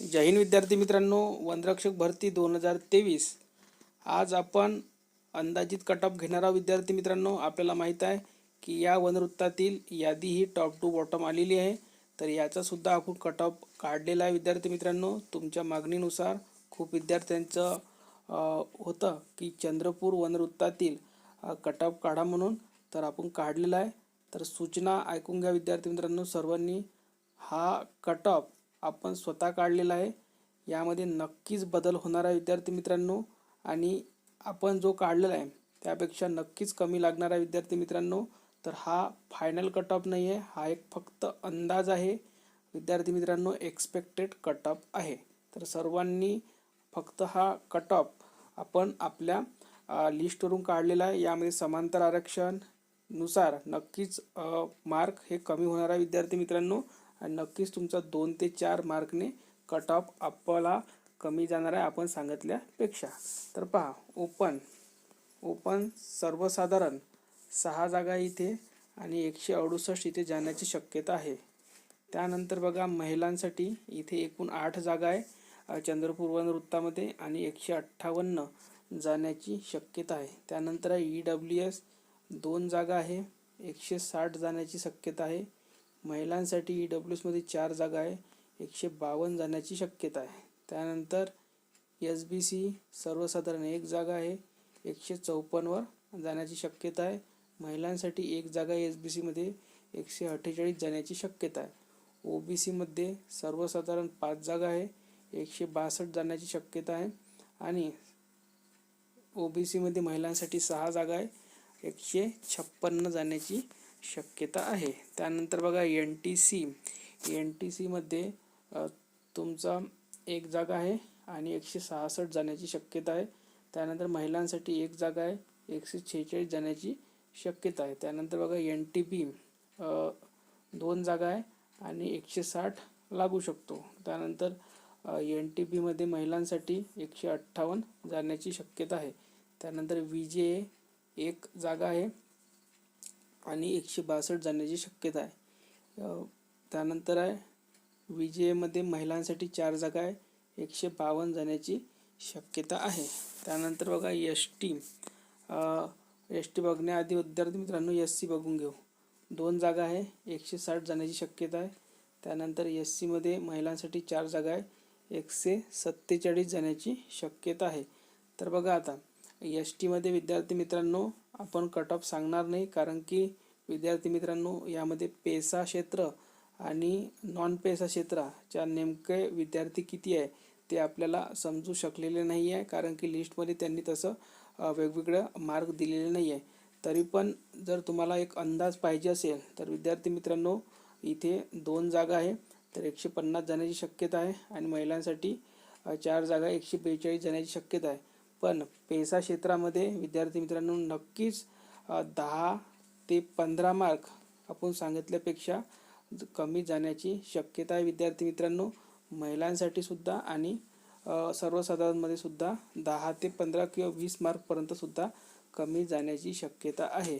जय हिंद विद्यार्थी मित्रांनो वनरक्षक भरती दोन हजार तेवीस. आज आपण अंदाजित कटअप घेणारा विद्यार्थी मित्रांनो. आपल्याला माहीत आहे की या वनवृत्तातील यादी ही टॉप टू बॉटम आलेली आहे. तर याचासुद्धा आपण कट ऑफ काढलेला आहे विद्यार्थी मित्रांनो. तुमच्या मागणीनुसार खूप विद्यार्थ्यांचं होतं की चंद्रपूर वनवृत्तातील कटअप काढा म्हणून. तर आपण काढलेला आहे. तर सूचना ऐकून घ्या विद्यार्थी मित्रांनो सर्वांनी. हा कटअप आपण स्वतः काढलेला आहे. यामध्ये नक्कीच बदल होणार आहे विद्यार्थी मित्रांनो. आणि आपण जो काढलेला आहे त्यापेक्षा नक्कीच कमी लागणार आहे विद्यार्थी मित्रांनो. तर हा फायनल कटअप नाही आहे हा एक फक्त अंदाज आहे. विद्यार्थी मित्रांनो एक्सपेक्टेड कटअप आहे. तर सर्वांनी फक्त हा कटअप आपण आपल्या लिस्टवरून काढलेला आहे. यामध्ये समांतर आरक्षणनुसार नक्कीच मार्क हे कमी होणार आहे विद्यार्थी मित्रांनो. आणि नक्कीच तुमचा दोन ते चार मार्कने कट ऑफ आपला कमी जाणार आहे आपण सांगितल्यापेक्षा. तर पहा ओपन ओपन सर्वसाधारण सहा जागा इथे आणि एकशे अडुसष्ट इथे जाण्याची शक्यता आहे. त्यानंतर बघा महिलांसाठी इथे एकूण आठ जागा आहे अ, चंद्रपूर वृत्तामध्ये आणि एकशे अठ्ठावन्न जाण्याची शक्यता आहे. त्यानंतर आहे ई डब्ल्यू एस दोन जागा आहे एकशे साठ जाण्याची शक्यता आहे. महिलांसाठी ई डब्ल्यू एसमध्ये चार जागा आहे. एकशे बावन्न जाण्याची शक्यता आहे. त्यानंतर एस बी सी सर्वसाधारण एक जागा आहे. एकशे चौपन्नवर जाण्याची शक्यता आहे. महिलांसाठी एक जागा एस बी सीमध्ये एकशे अठ्ठेचाळीस जाण्याची शक्यता आहे. ओ बी सीमध्ये सर्वसाधारण पाच जागा आहे. एकशे बासष्ट जाण्याची शक्यता आहे. आणि ओ बी सीमध्ये महिलांसाठी सहा जागा आहे. एकशे छप्पन्न जाण्याची शक्यता आहे. त्यानंतर बघा N T C N T सीमध्ये तुमचा एक जागा आहे आणि एकशे सहासष्ट जाण्याची शक्यता आहे. त्यानंतर महिलांसाठी एक जागा आहे एकशे छेचाळीस जाण्याची शक्यता आहे. त्यानंतर बघा एन टी पी दोन जागा आहे आणि एकशे साठ लागू शकतो. त्यानंतर एन टी पीमध्ये महिलांसाठी एकशे अठ्ठावन्न जाण्याची शक्यता आहे. त्यानंतर वि जे एक जागा आहे. आणि एकशे बासष्ट जाण्याची शक्यता आहे. त्यानंतर आहे वि एमध्ये महिलांसाठी चार जागा आहे एकशे बावन्न जाण्याची शक्यता आहे. त्यानंतर बघा एस टी एस टी बघण्याआधी विद्यार्थी मित्रांनो एस सी बघून घेऊ. दोन जागा आहे एकशे साठ जाण्याची शक्यता आहे. त्यानंतर एस सीमध्ये महिलांसाठी चार जागा आहे एकशे सत्तेचाळीस जाण्याची शक्यता आहे. तर बघा आता एस टीमध्ये विद्यार्थी मित्रांनो आपण कट ऑफ सांगणार नाही कारण की विद्यार्थी मित्रांनो यामध्ये पेसा क्षेत्र आणि नॉन पेसा क्षेत्राच्या नेमके विद्यार्थी किती आहे ते आपल्याला समजू शकलेले नाही आहे कारण की लिस्टमध्ये त्यांनी तसं वेगवेगळं मार्क दिलेले नाही आहे तरी पण जर तुम्हाला एक अंदाज पाहिजे असेल तर विद्यार्थी मित्रांनो इथे दोन जागा आहे तर एकशे पन्नास जाण्याची शक्यता आहे आणि महिलांसाठी चार जागा एकशे बेचाळीस जाण्याची शक्यता आहे. पण पेसा क्षेत्रामध्ये विद्यार्थी मित्रांनो नक्कीच दहा ते पंधरा मार्क आपण सांगितल्यापेक्षा कमी जाण्याची शक्यता आहे विद्यार्थी मित्रांनो. महिलांसाठी सुद्धा आणि सर्वसाधारणमध्ये सुद्धा दहा ते पंधरा किंवा वीस मार्कपर्यंत सुद्धा कमी जाण्याची शक्यता आहे.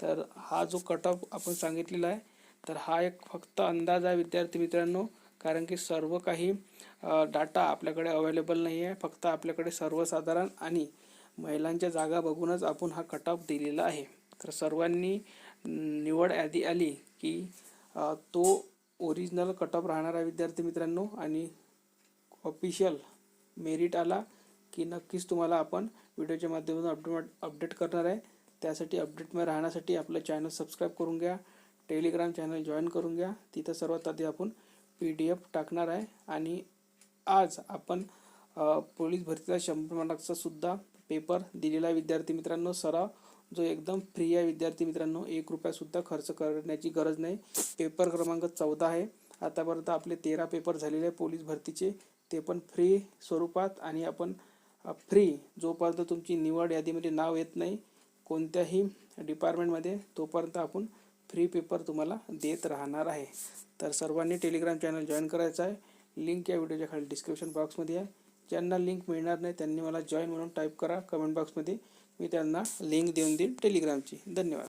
तर हा जो कट ऑफ आपण सांगितलेला आहे तर हा एक फक्त अंदाज आहे विद्यार्थी मित्रांनो. कारण की सर्व काही डाटा आपल्याकडे अवेलेबल नाही आहे. फक्त आपल्याकडे सर्वसाधारण आणि महिलांच्या जागा बघूनच आपण हा कट ऑफ दिलेला आहे. तर सर्वांनी निवड यादी आली की तो ओरिजिनल कट ऑफ राहणारा विद्यार्थी मित्रांनो आणि ऑफिशियल मेरिट आला की नक्कीच तुम्हाला आपण व्हिडिओच्या माध्यमातून अपडेट अपडेट करणार आहे. त्यासाठी अपडेटमध्ये राहण्यासाठी आपलं चॅनल सबस्क्राईब करून घ्या. टेलिग्राम चॅनल जॉईन करून घ्या. तिथं सर्वात आधी आपण पी डी एफ टाकणार आहे आणि आज आपण पोलीस भरतीचा शंभर मार्काचा सुद्धा पेपर दिलेला आहे. विद्यार्थी मित्रांनो सराव जो एकदम फ्री आहे. विद्यार्थी मित्रांनो एक रुपयासुद्धा खर्च करण्याची गरज नाही. पेपर क्रमांक चौदा आहे. आतापर्यंत आपले तेरा पेपर झालेले आहे पोलीस भरतीचे. ते पण फ्री स्वरूपात आणि आपण फ्री जोपर्यंत तुमची निवड यादीमध्ये नाव येत नाही कोणत्याही डिपार्टमेंटमध्ये तोपर्यंत आपण फ्री पेपर तुम्हाला देत राहणार आहे. तर सर्वांनी टेलिग्राम चॅनल जॉईन करायचं आहे. लिंक या व्हिडिओच्या खाली डिस्क्रिप्शन बॉक्समध्ये आहे. ज्यांना लिंक मिळणार नाही त्यांनी मला जॉईन म्हणून टाईप करा. कमेंट बॉक्समध्ये मी त्यांना लिंक देऊन देईन टेलिग्रामची धन्यवाद.